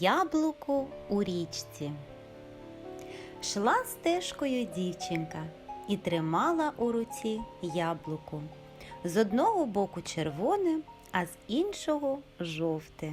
Яблуко у річці. Шла стежкою дівчинка і тримала у руці яблуко. З одного боку червоне, а з іншого жовте.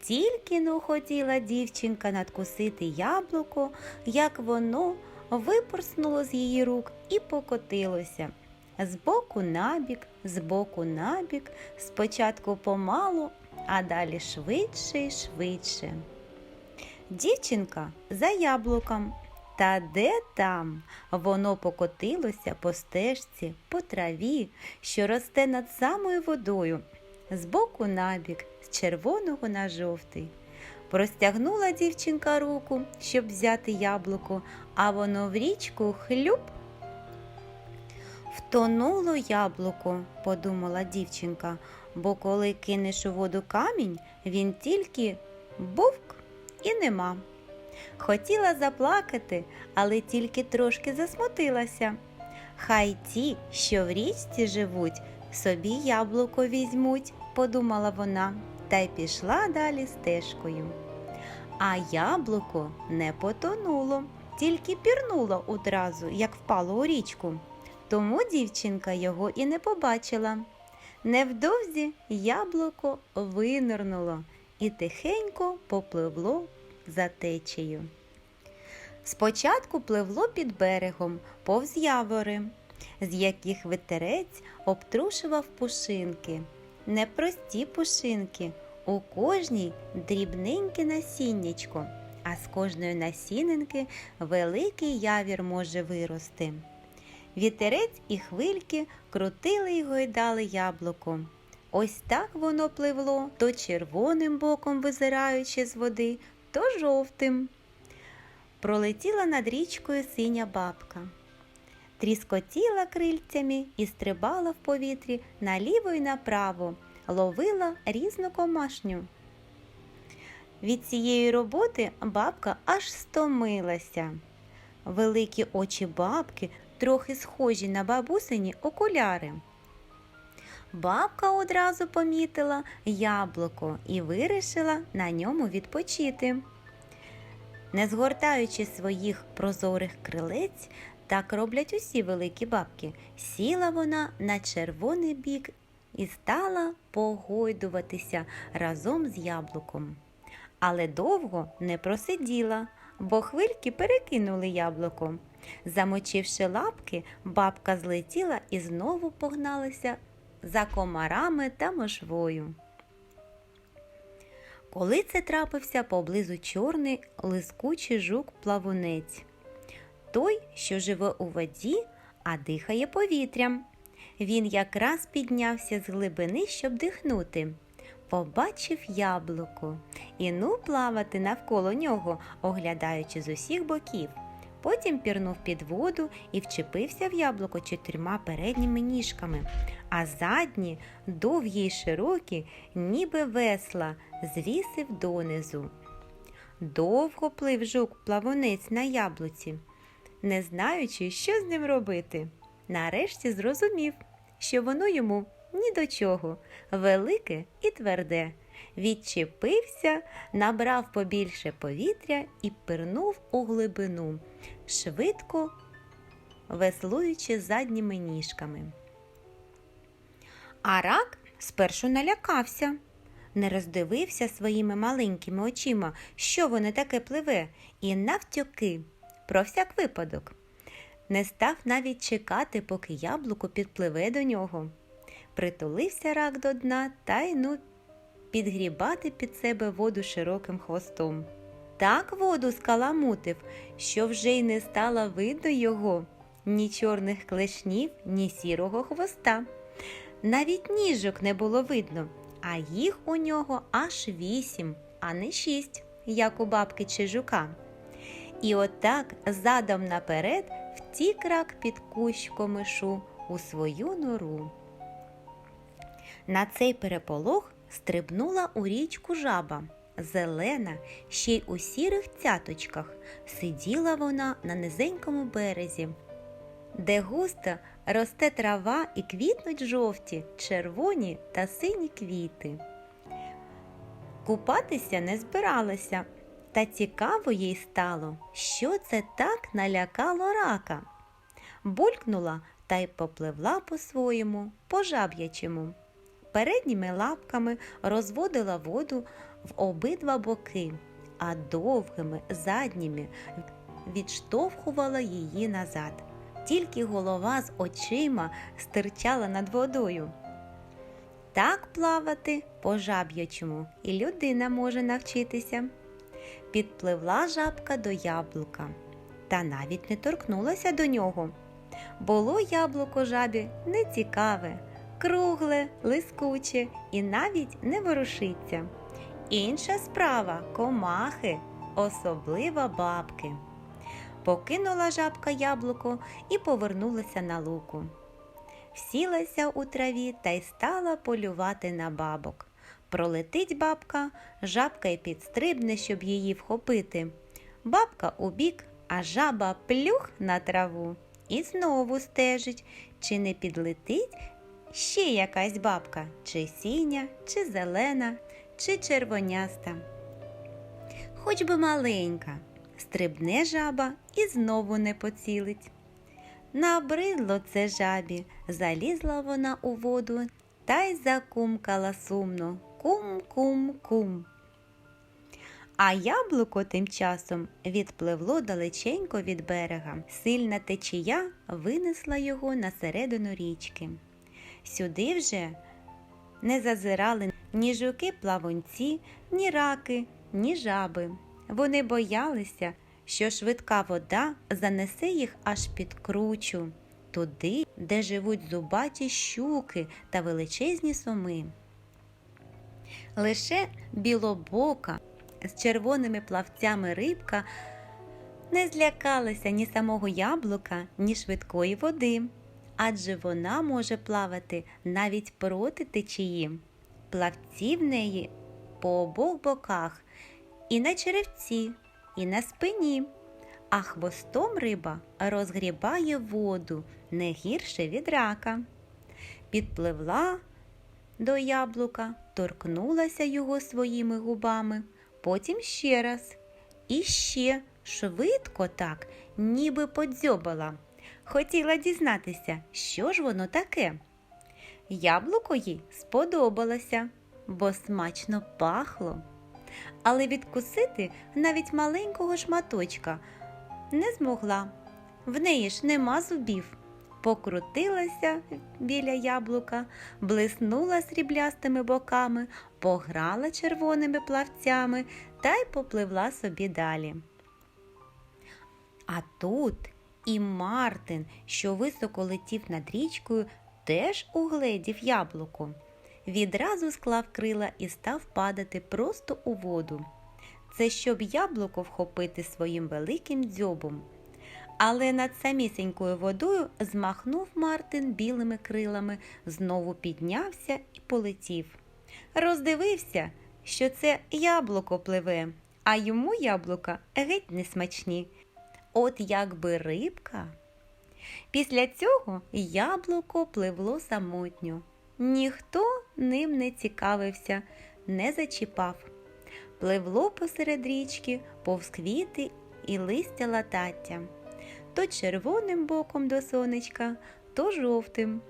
Тільки но хотіла дівчинка надкусити яблуко, як воно випорснуло з її рук і покотилося. Збоку набік, збоку набік, спочатку помалу, а далі швидше й швидше. Дівчинка за яблуком. Та де там? Воно покотилося по стежці, по траві, що росте над самою водою, збоку набік, з червоного на жовтий. Простягнула дівчинка руку, щоб взяти яблуко, а воно в річку хлюб. Втонуло яблуко, подумала дівчинка, бо коли кинеш у воду камінь, він тільки бовк і нема. Хотіла заплакати, але тільки трошки засмутилася. Хай ті, що в річці живуть, собі яблуко візьмуть, подумала вона, та й пішла далі стежкою. А яблуко не потонуло, тільки пірнуло одразу, як впало у річку. Тому дівчинка його і не побачила. Невдовзі яблуко винирнуло і тихенько попливло за течею. Спочатку пливло під берегом, повз явори, з яких ветерець обтрушував пушинки. Непрості пушинки, у кожній дрібненьке насіннячко, а з кожної насінинки великий явір може вирости. Вітерець і хвильки крутили й гойдали яблуко. Ось так воно пливло, то червоним боком визираючи з води, то жовтим. Пролетіла над річкою синя бабка. Тріскотіла крильцями і стрибала в повітрі наліво й направо, ловила різну комашню. Від цієї роботи бабка аж стомилася. Великі очі бабки трохи схожі на бабусині окуляри. Бабка одразу помітила яблуко і вирішила на ньому відпочити. Не згортаючи своїх прозорих крилець, так роблять усі великі бабки, сіла вона на червоний бік і стала погойдуватися разом з яблуком. Але довго не просиділа, бо хвильки перекинули яблуко. Замочивши лапки, бабка злетіла і знову погналася за комарами та мошвою. Коли це трапився поблизу чорний лискучий жук-плавунець, той, що живе у воді, а дихає повітрям. Він якраз піднявся з глибини, щоб дихнути. Побачив яблуко і ну плавати навколо нього, оглядаючи з усіх боків. Потім пірнув під воду і вчепився в яблуко чотирма передніми ніжками, а задні, довгі й широкі, ніби весла, звісив донизу. Довго плив жук плавунець на яблуці, не знаючи, що з ним робити. Нарешті зрозумів, що воно йому ні до чого, велике і тверде. Відчепився, набрав побільше повітря і пирнув у глибину, швидко веслуючи задніми ніжками. А рак спершу налякався, не роздивився своїми маленькими очима, що воно таке пливе, і навтьоки, про всяк випадок. Не став навіть чекати, поки яблуко підпливе до нього. Притулився рак до дна та й ну підгрібати під себе воду широким хвостом. Так воду скаламутив, що вже й не стало видно його, ні чорних клешнів, ні сірого хвоста. Навіть ніжок не було видно, а їх у нього аж вісім, а не шість, як у бабки чи жука. І отак задом наперед втік рак під кущ комишу у свою нору. На цей переполох стрибнула у річку жаба. Зелена, ще й у сірих цяточках, сиділа вона на низенькому березі, де густо росте трава і квітнуть жовті, червоні та сині квіти. Купатися не збиралася, та цікаво їй стало, що це так налякало рака. Булькнула та й попливла по-своєму, по жаб'ячому. Передніми лапками розводила воду в обидва боки, а довгими задніми відштовхувала її назад. Тільки голова з очима стирчала над водою. Так плавати по жаб'ячому і людина може навчитися. Підпливла жабка до яблука та навіть не торкнулася до нього. Було яблуко жабі нецікаве, кругле, лискуче і навіть не ворушиться. Інша справа комахи, особливо бабки. Покинула жабка яблуко і повернулася на луку. Всілася у траві та й стала полювати на бабок. Пролетить бабка, жабка й підстрибне, щоб її вхопити. Бабка у бік, а жаба плюх на траву і знову стежить, чи не підлетить ще якась бабка, чи сіня, чи зелена, чи червоняста. Хоч би маленька, стрибне жаба і знову не поцілить. Набридло це жабі, залізла вона у воду та й закумкала сумно кум-кум-кум. А яблуко тим часом відпливло далеченько від берега. Сильна течія винесла його на середину річки. Сюди вже не зазирали ні жуки-плавунці, ні раки, ні жаби. Вони боялися, що швидка вода занесе їх аж під кручу, туди, де живуть зубаті щуки та величезні соми. Лише білобока з червоними плавцями рибка не злякалася ні самого яблука, ні швидкої води, адже вона може плавати навіть проти течії. Плавці в неї по обох боках, і на черевці, і на спині, а хвостом риба розгрібає воду не гірше від рака. Підпливла до яблука, торкнулася його своїми губами, потім ще раз. І ще швидко так, ніби подзьобала. Хотіла дізнатися, що ж воно таке. Яблуко їй сподобалося, бо смачно пахло. Але відкусити навіть маленького шматочка не змогла. В неї ж нема зубів покрутилася біля яблука, блиснула сріблястими боками, пограла червоними плавцями та й попливла собі далі. А тут і Мартин, що високо летів над річкою, теж угледів яблуко. Відразу склав крила і став падати просто у воду. Це щоб яблуко вхопити своїм великим дзьобом але над самісінькою водою змахнув Мартин білими крилами, знову піднявся і полетів. Роздивився, що це яблуко пливе, а йому яблука геть не смачні. От якби рибка. Після цього яблуко пливло самотньо. Ніхто ним не цікавився, не зачіпав. Пливло посеред річки, повз квіти і листя латаття то червоним боком до сонечка, то жовтим.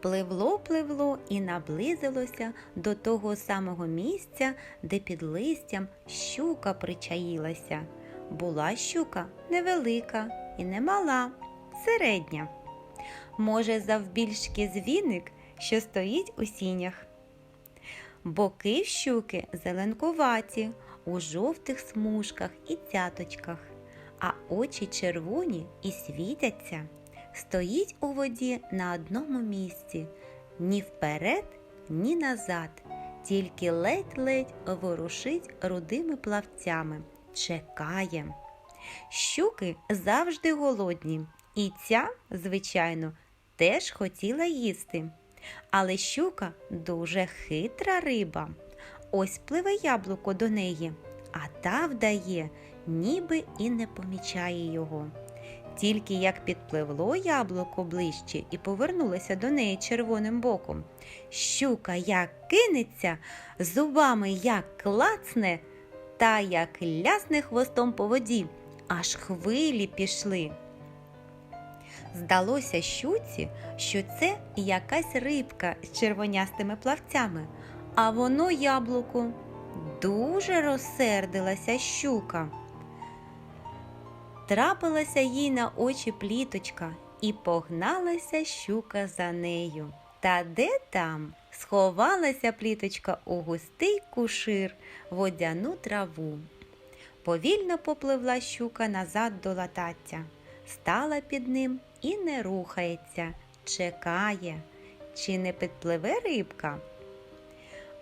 Пливло, пливло і наблизилося до того самого місця, де під листям щука причаїлася. Була щука невелика і не мала, середня. Може, завбільшки звіник, що стоїть у сінях. Боки щуки зеленкуваті, у жовтих смужках і цяточках а очі червоні і світяться, стоїть у воді на одному місці, ні вперед, ні назад, тільки ледь-ледь ворушить рудими плавцями, чекає. Щуки завжди голодні, і ця, звичайно, теж хотіла їсти. Але щука дуже хитра риба. Ось пливе яблуко до неї, а та вдає, ніби і не помічає його. Тільки як підпливло яблуко ближче і повернулося до неї червоним боком. Щука як кинеться, зубами як клацне, та як лясне хвостом по воді, аж хвилі пішли. Здалося щуці, що це якась рибка з червонястими плавцями, а воно яблуко. Дуже розсердилася щука. Трапилася їй на очі пліточка, і погналася щука за нею. Та де там? Сховалася пліточка у густий кушир, водяну траву. Повільно попливла щука назад до латаття, стала під ним і не рухається, чекає, чи не підпливе рибка.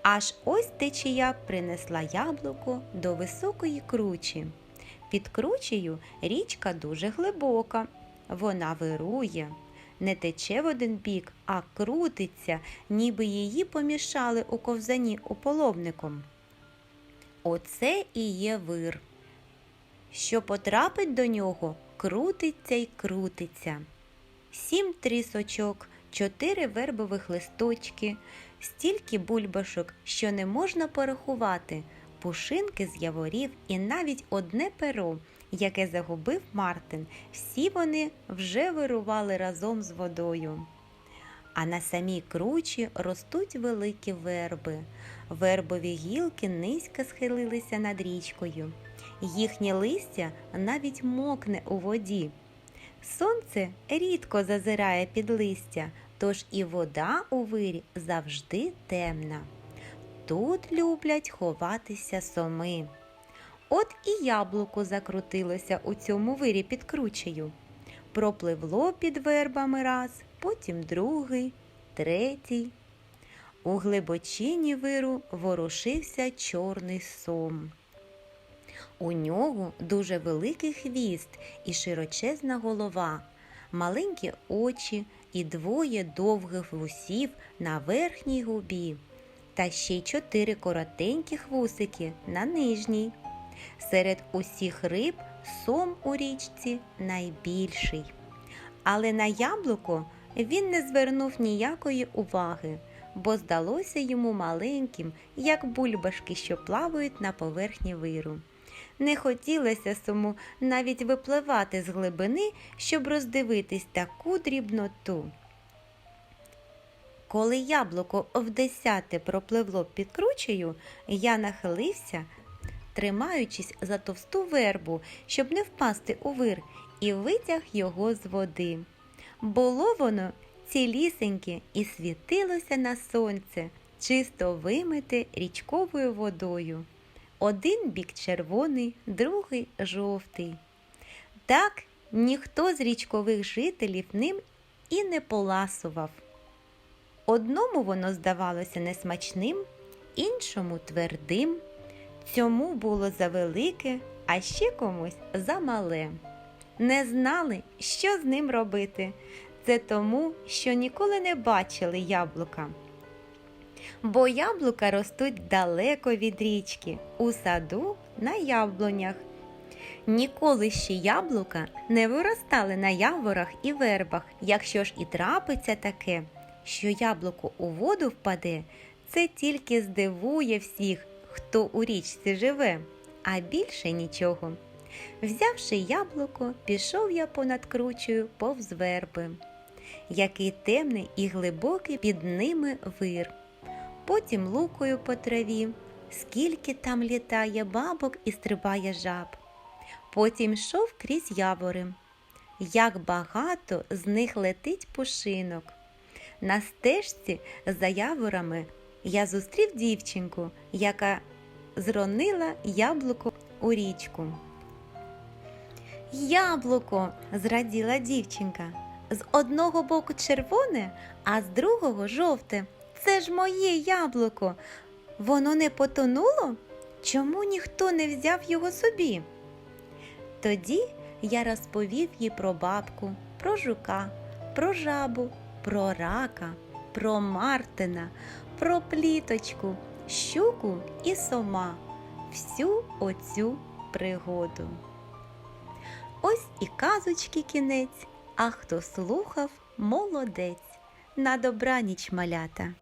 Аж ось течія принесла яблуко до високої кручі. Під кручею річка дуже глибока, вона вирує, не тече в один бік, а крутиться, ніби її помішали у ковзані ополовником. Оце і є вир. Що потрапить до нього, крутиться й крутиться. Сім трісочок, чотири вербових листочки, стільки бульбашок, що не можна порахувати, пушинки з яворів і навіть одне перо, яке загубив Мартин. Всі вони вже вирували разом з водою. А на самій кручі ростуть великі верби. Вербові гілки низько схилилися над річкою. Їхнє листя навіть мокне у воді. Сонце рідко зазирає під листя, тож і вода у вирі завжди темна. Тут люблять ховатися соми. От і яблуко закрутилося у цьому вирі під кручею. Пропливло під вербами раз, потім другий, третій. У глибочині виру ворушився чорний сом. У нього дуже великий хвіст і широчезна голова, маленькі очі і двоє довгих вусів на верхній губі, та ще й чотири коротеньких вусики на нижній. Серед усіх риб сом у річці найбільший. Але на яблуко він не звернув ніякої уваги, бо здалося йому маленьким, як бульбашки, що плавають на поверхні виру. Не хотілося сому навіть випливати з глибини, щоб роздивитись таку дрібноту. Коли яблуко в десяте пропливло під кручею, я нахилився, тримаючись за товсту вербу, щоб не впасти у вир, і витяг його з води. Було воно цілісеньке і світилося на сонце, чисто вимите річковою водою. Один бік червоний, другий жовтий. Так ніхто з річкових жителів ним і не поласував. Одному воно здавалося несмачним, іншому твердим, цьому було завелике, а ще комусь замале. Не знали, що з ним робити. Це тому, що ніколи не бачили яблука. Бо яблука ростуть далеко від річки, у саду на яблунях. Ніколи ще яблука не виростали на яворах і вербах. Якщо ж і трапиться таке, що яблуко у воду впаде, це тільки здивує всіх, хто у річці живе, а більше нічого. Взявши яблуко, пішов я понад кручею повз верби. Який темний і глибокий під ними вир. Потім лукою по траві, скільки там літає бабок і стрибає жаб. Потім йшов крізь явори. Як багато з них летить пушинок. На стежці за яворами я зустрів дівчинку, яка зронила яблуко у річку. Яблуко, зраділа дівчинка. З одного боку червоне, а з другого жовте. Це ж моє яблуко. Воно не потонуло? Чому ніхто не взяв його собі? Тоді я розповів їй про бабку, про жука, про жабу, про рака, про Мартина, про пліточку, щуку і сома, всю оцю пригоду. Ось і казочки кінець, а хто слухав, молодець. На добраніч малята.